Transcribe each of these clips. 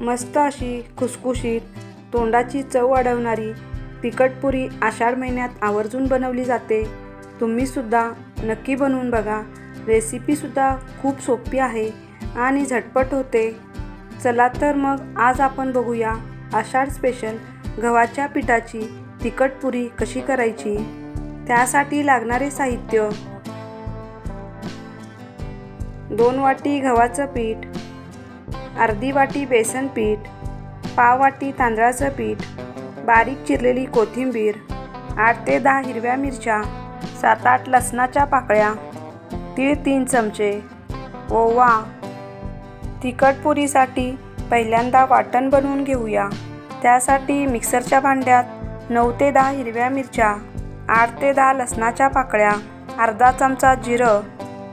मस्त अशी खुसखुशीत तोंडाची चव वाढवणारी तिखटपुरी आषाढ महिन्यात आवर्जून बनवली जाते. तुम्हीसुद्धा नक्की बनवून बघा. रेसिपीसुद्धा खूप सोपी आहे आणि झटपट होते. चला तर मग आज आपण बघूया आषाढ स्पेशल गव्हाच्या पिठाची तिखटपुरी कशी करायची. त्यासाठी लागणारे साहित्य. दोन वाटी गव्हाचं पीठ अर्धी वाटी बेसन पीठ पाव वाटी तांदळाचं पीठ बारीक चिरलेली कोथिंबीर आठ ते दहा हिरव्या मिरच्या सात आठ लसणाच्या पाकळ्या तीळ तीन चमचे ओवा. तिखटपुरीसाठी पहिल्यांदा वाटण बनवून घेऊया. त्यासाठी मिक्सरच्या भांड्यात नऊ ते दहा हिरव्या मिरच्या आठ ते दहा लसणाच्या पाकळ्या अर्धा चमचा जिरं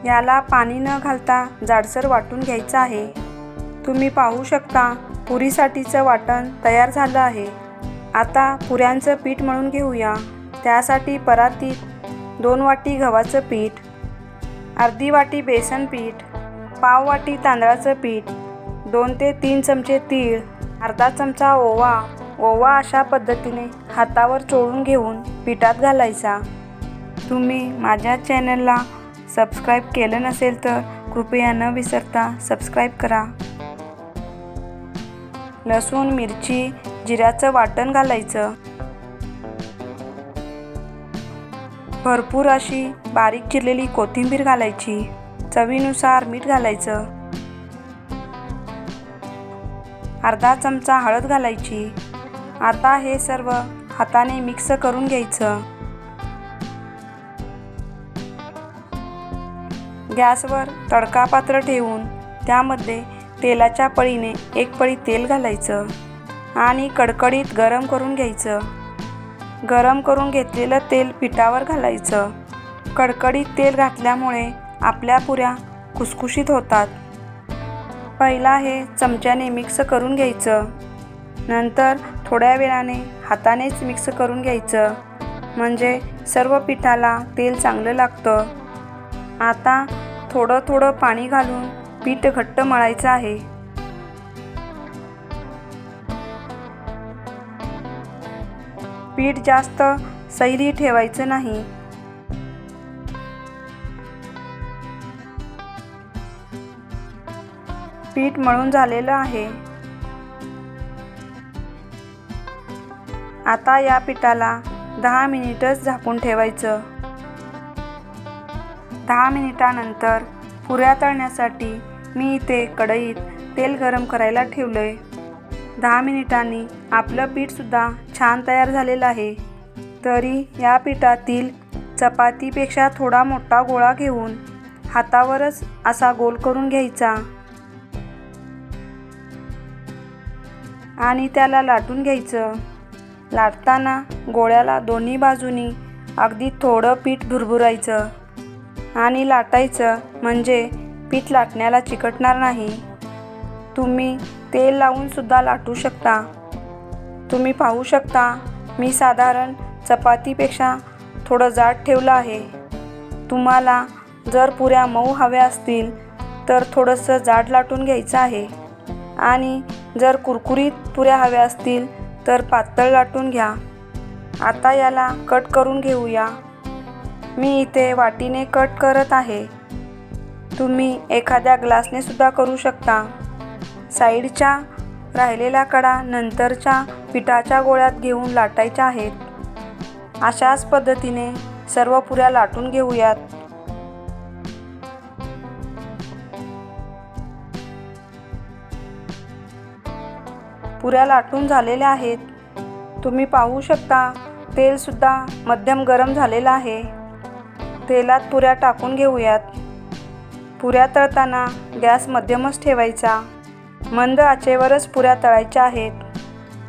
याला पाणी न घालता जाडसर वाटून घ्यायचं आहे. तुम्ही पाहू शकता पुरीसाठीचं वाटण तयार झालं आहे. आता पुऱ्यांचं पीठ म्हणून घेऊया. त्यासाठी परातीत दोन वाटी गव्हाचं पीठ अर्धी वाटी बेसन पीठ पाव वाटी तांदळाचं पीठ दोन ते तीन चमचे तीळ अर्धा चमचा ओवा. ओवा अशा पद्धतीने हातावर चोळून घेऊन पिठात घालायचा. तुम्ही माझ्या चॅनलला सबस्क्राईब केलं नसेल तर कृपया न विसरता सबस्क्राईब करा. लसूण मिरची जिऱ्याचं वाटण घालायचं. भरपूर अशी बारीक चिरलेली कोथिंबीर घालायची. चवीनुसार मीठ घालायचं. अर्धा चमचा हळद घालायची. आता हे सर्व हाताने मिक्स करून घ्यायचं. गॅसवर तडका पात्र ठेवून त्यामध्ये तेलाच्या पळीने एक पळी तेल घालायचं आणि कडकडीत गरम करून घ्यायचं. गरम करून घेतलेलं तेल पिठावर घालायचं. कडकडीत तेल घातल्यामुळे आपल्या पुऱ्या खुसखुशीत होतात. पहिला हे चमच्याने मिक्स करून घ्यायचं. नंतर थोड्या वेळाने हातानेच मिक्स करून घ्यायचं. म्हणजे सर्व पिठाला तेल चांगलं लागतं. आता थोडं थोडं पाणी घालून पीठ घट्ट मळायचं आहे. पीठ जास्त सैली ठेवायचं नाही. पीठ मळून झालेलं आहे. आता या पिठाला दहा मिनिटच झाकून ठेवायचं. दहा मिनिटानंतर पुऱ्या तळण्यासाठी मी इथे कढईत तेल गरम करायला ठेवलं आहे दहा मिनिटांनी आपलं पीठसुद्धा छान तयार झालेलं आहे. तरी या पिठातील चपातीपेक्षा थोडा मोठा गोळा घेऊन हातावरच असा गोल करून घ्यायचा. आणि त्याला लाटून घ्यायचं. लाटताना गोळ्याला दोन्ही बाजूनी अगदी थोडं पीठ भुरभुरायचं. आणि लाटायचं म्हणजे पीठ लाटण्याला चिकटणार नाही. तुम्ही तेल लावूनसुद्धा लाटू शकता. तुम्ही पाहू शकता मी साधारण चपातीपेक्षा थोडं जाड ठेवलं आहे. तुम्हाला जर पुऱ्या मऊ हव्या असतील तर थोडंसं जाड लाटून घ्यायचं आहे. आणि जर कुरकुरीत पुऱ्या हव्या असतील तर पातळ लाटून घ्या. आता याला कट करून घेऊया. मी इथे वाटीने कट करत आहे. तुम्ही एखाद्या ग्लासने सुद्धा करू शकता. साईडच्या राहिलेल्या कडा नंतरच्या पिठाच्या गोळ्यात घेऊन लाटायच्या आहेत. अशाच पद्धतीने सर्व पुऱ्या लाटून घेऊयात. पुऱ्या लाटून झालेल्या आहेत. तुम्ही पाहू शकता तेलसुद्धा मध्यम गरम झालेलं आहे. तेलात पुऱ्या टाकून घेऊयात. पुऱ्या तळताना गॅस मध्यमच ठेवायचा. मंद आचेवरच पुऱ्या तळायच्या आहेत.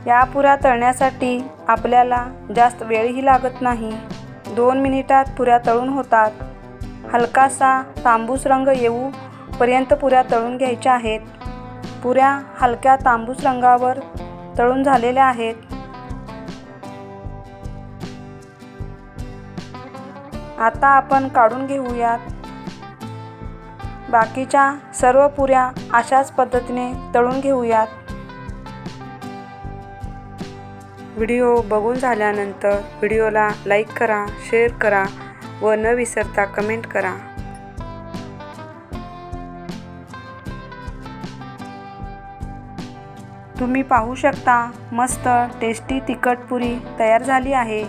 या पुऱ्या तळण्यासाठी आपल्याला जास्त वेळही लागत नाही. दोन मिनिटात पुऱ्या तळून होतात. हलकासा तांबूस रंग येऊपर्यंत पुऱ्या तळून घ्यायच्या आहेत. पुऱ्या हलक्या तांबूस रंगावर तळून झालेल्या आहेत. आता आपण काढून घेऊयात बाकीच्या सर्व पुऱ्या अशाच पद्धतीने तळून घेऊयात. व्हिडिओ बघून झाल्यानंतर व्हिडिओला लाईक करा शेअर करा व न विसरता कमेंट करा. तुम्ही पाहू शकता मस्त टेस्टी तिखट पुरी तयार झाली आहे.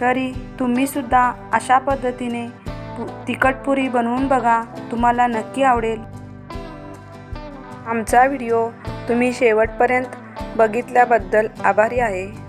तरी तुम्हीसुद्धा अशा पद्धतीने पु तिखट पुरी बनवून बघा तुम्हाला नक्की आवडेल. आमचा व्हिडिओ तुम्ही शेवटपर्यंत बघितल्याबद्दल आभारी आहे.